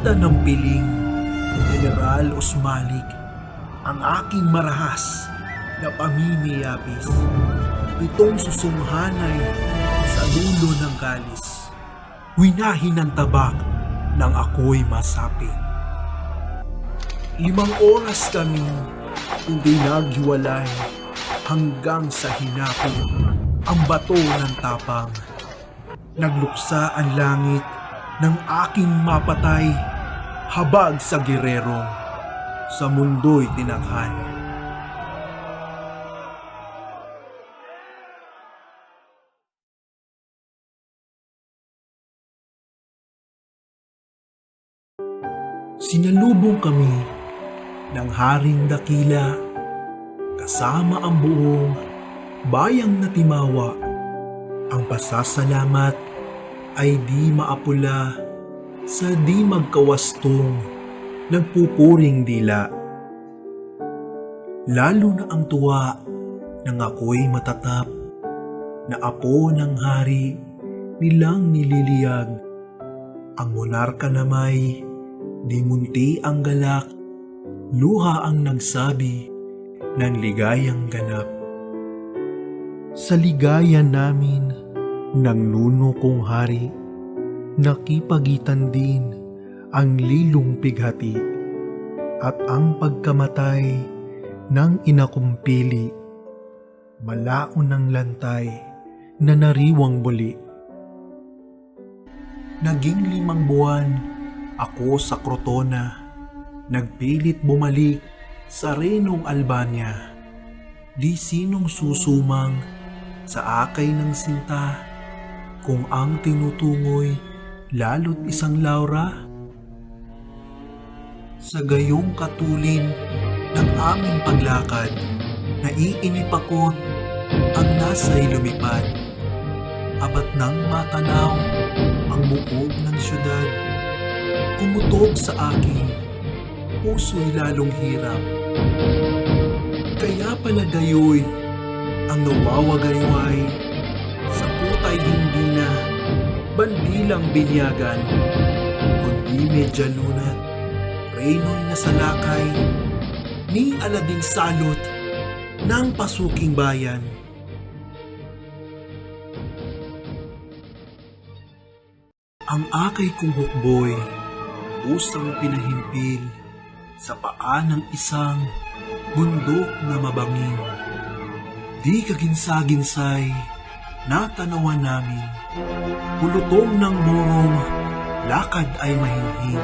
Nakita ng piling, General Osmalik, ang aking marahas na paminiyapis. Itong susunghanay sa dulo ng galis. Winahin ng tabak nang ako'y masapit. Limang oras kami hindi naghiwalay hanggang sa hinapon ang bato ng tapang. Nagluksa ang langit ng aking mapatay habag sa gerero sa mundo'y tinakhan. Sinalubong kami ng Haring Dakila kasama ang buong bayang natimawa. Ang pasasalamat ay di maapula sa di magkawastong nagpupuring dila. Lalo na ang tuwa nang ako'y matatap na apo ng hari nilang nililiyag. Ang monarka na may di munti ang galak, luha ang nagsabi ng ligayang ganap. Sa ligaya namin ng nuno kong hari, nakipagitan din ang lilong pighati at ang pagkamatay ng inakumpili, malaon ng lantay na nariwang buli. Naging limang buwan ako sa Crotona, nagpilit bumalik sa Renong Albania. Di sinong susumang sa akay ng sinta kung ang tinutungoy lalo't isang Laura. Sa gayong katulin ng aming paglakad, naiinip ako't ang nasa'y lumipad. Abat nang matanaw ang buog ng syudad kumutok sa akin, puso'y lalong hirap. Kaya pala gayoy, ang nawawagayway, sa putay hindi na, bandilang binyagan, kundi medya lunat, reyno'y nasalakay, ni alading salot, ng pasuking bayan. Ang akay kong hukboy, usang pinahimpil sa paa ng isang bundok na mabangin. Di kaginsa-ginsay, natanawan namin, pulutong ng morong, lakad ay mahinhin.